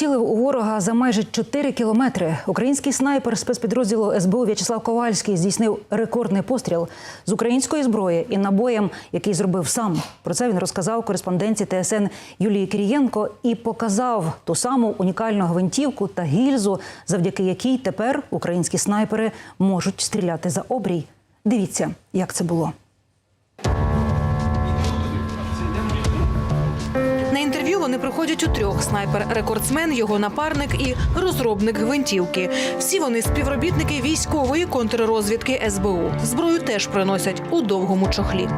поцілив у ворога за майже 4 кілометри. Український снайпер спецпідрозділу СБУ В'ячеслав Ковальський здійснив рекордний постріл з української зброї і набоєм, який зробив сам. Про це він розказав кореспонденті ТСН Юлії Кирієнко і показав ту саму унікальну гвинтівку та гільзу, завдяки якій тепер українські снайпери можуть стріляти за обрій. Дивіться, як це було. Інтерв'ю вони приходять у трьох: снайпер, рекордсмен, його напарник і розробник гвинтівки. Всі вони співробітники військової контррозвідки СБУ. Зброю теж приносять у довгому чохлі.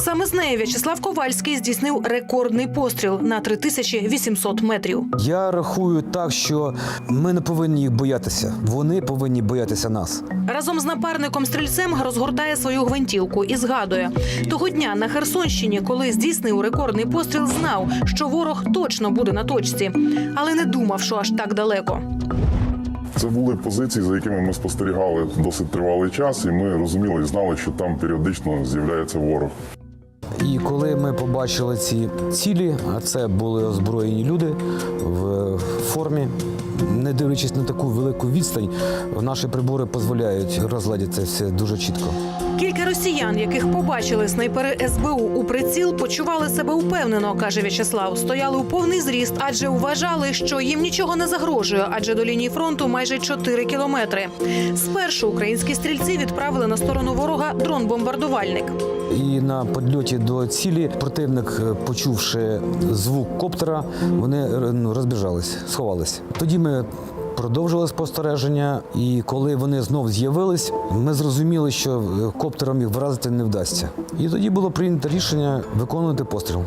Саме з нею В'ячеслав Ковальський здійснив рекордний постріл на 3800 метрів. Я рахую так, що ми не повинні їх боятися. Вони повинні боятися нас. Разом з напарником стрільцем розгортає свою гвинтівку і згадує того дня на Херсонщині, коли здійснив рекордний постріл, знав, що ворог точно буде на точці, але не думав, що аж так далеко. Це були позиції, за якими ми спостерігали досить тривалий час, і ми розуміли і знали, що там періодично з'являється ворог. І коли ми побачили ці цілі, а це були озброєні люди в формі, не дивлячись на таку велику відстань, наші прибори дозволяють розглядіти це все дуже чітко. Кілька росіян, яких побачили снайпери СБУ у приціл, почували себе упевнено, каже В'ячеслав. Стояли у повний зріст, адже вважали, що їм нічого не загрожує, адже до лінії фронту майже 4 кілометри. Спершу українські стрільці відправили на сторону ворога дрон-бомбардувальник. І на підльоті до цілі противник, е, почувши звук коптера, вони е, ну, розбіжались, сховались. Тоді ми продовжили спостереження, і коли вони знов з'явились, ми зрозуміли, що е, коптером їх вразити не вдасться. І тоді було прийнято рішення виконувати постріл.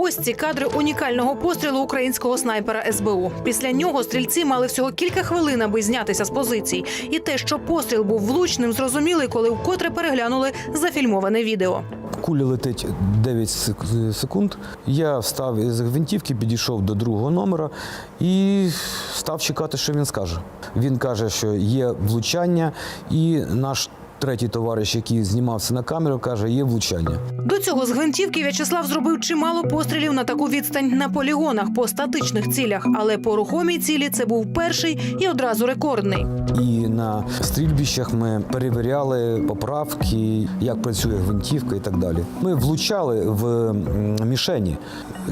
Ось ці кадри унікального пострілу українського снайпера СБУ. Після нього стрільці мали всього кілька хвилин, аби знятися з позицій. І те, що постріл був влучним, зрозуміли, коли вкотре переглянули зафільмоване відео. Куля летить 9 секунд. Я встав із гвинтівки, підійшов до другого номера і став чекати, що він скаже. Він каже, що є влучання, і наш третій товариш, який знімався на камеру, каже, є влучання. До цього з гвинтівки В'ячеслав зробив чимало пострілів на таку відстань на полігонах по статичних цілях, але по рухомій цілі це був перший і одразу рекордний. І на стрільбищах ми перевіряли поправки, як працює гвинтівка і так далі. Ми влучали в мішені.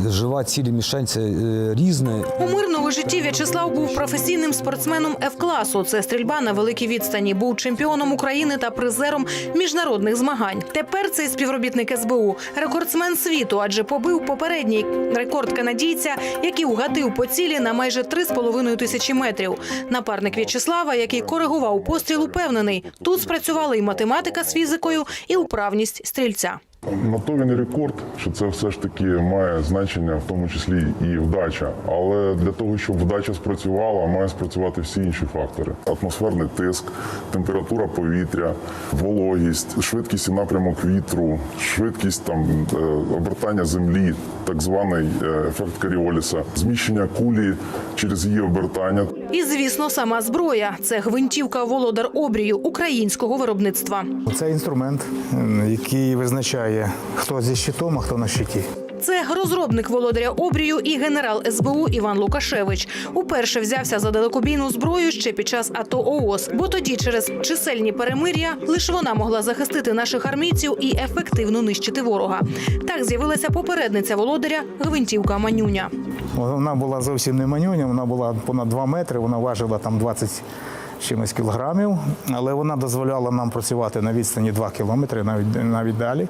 Жива цілі мішень це е, різне. У мирному житті В'ячеслав був професійним спортсменом Ф-класу. Це стрільба на великій відстані. Був чемпіоном України та призером міжнародних змагань. Тепер цей співробітник СБУ рекордсмен світу, адже побив попередній рекорд канадійця, який угатив по цілі на майже 3,5 тисячі метрів. Напарник В'ячеслава, який коригував постріл, упевнений, тут спрацювали і математика з фізикою, і управність стрільця. На то він і рекорд, що це все ж таки має значення, в тому числі і вдача. Але для того, щоб вдача спрацювала, має спрацювати всі інші фактори: атмосферний тиск, температура повітря, вологість, швидкість і напрямок вітру, швидкість там е, обертання землі, так званий е, ефект Каріоліса, зміщення кулі через її обертання. І, звісно, сама зброя це гвинтівка володар обрію українського виробництва. Це інструмент, який визначає, хто зі щитом, а хто на щиті. Це розробник володаря обрію і генерал СБУ Іван Лукашевич. Уперше взявся за далекобійну зброю ще під час АТО ООС, бо тоді, через чисельні перемир'я, лише вона могла захистити наших армійців і ефективно нищити ворога. Так з'явилася попередниця володаря гвинтівка Манюня. Вона була зовсім не манюня, вона була понад 2 метри, вона важила там 20 чимось кілограмів, але вона дозволяла нам працювати на відстані 2 кілометри, навіть, навіть далі.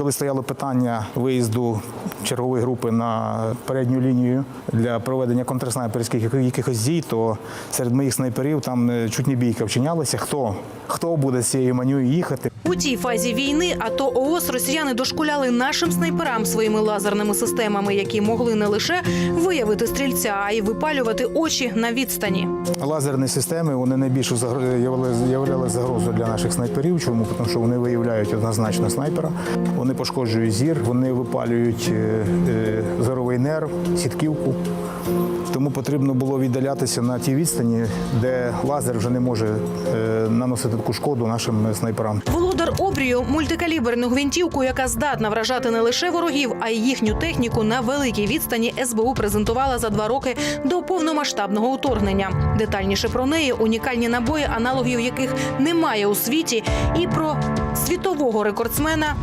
Коли стояло питання виїзду чергової групи на передню лінію для проведення контрснайперських якихось дій, то серед моїх снайперів там е, чуть не бійка вчинялася. Хто, хто буде з цією манюю їхати? У тій фазі війни АТО ООС росіяни дошкуляли нашим снайперам своїми лазерними системами, які могли не лише виявити стрільця, а й випалювати очі на відстані. Лазерні системи вони найбільшу являли загрозу для наших снайперів. Чому? Тому що вони виявляють однозначно снайпера, вони пошкоджують зір, вони випалюють е, е, зоровий нерв, сітківку. Тому потрібно було віддалятися на тій відстані, де лазер вже не може е, наносити велику шкоду нашим снайперам. Володар обрію мультикаліберну гвинтівку, яка здатна вражати не лише ворогів, а й їхню техніку на великій відстані СБУ презентувала за два роки до повномасштабного вторгнення. Детальніше про неї унікальні набої, аналогів яких немає у світі, і про світового рекордсмена.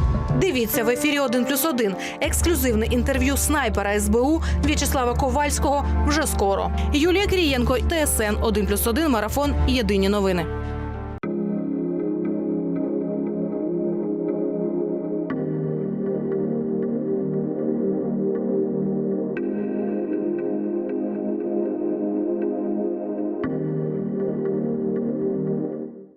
Дивіться в ефірі «1 плюс 1». Ексклюзивне інтерв'ю снайпера СБУ В'ячеслава Ковальського вже скоро. Юлія Крієнко, ТСН 1+,1, Марафон. Єдині новини.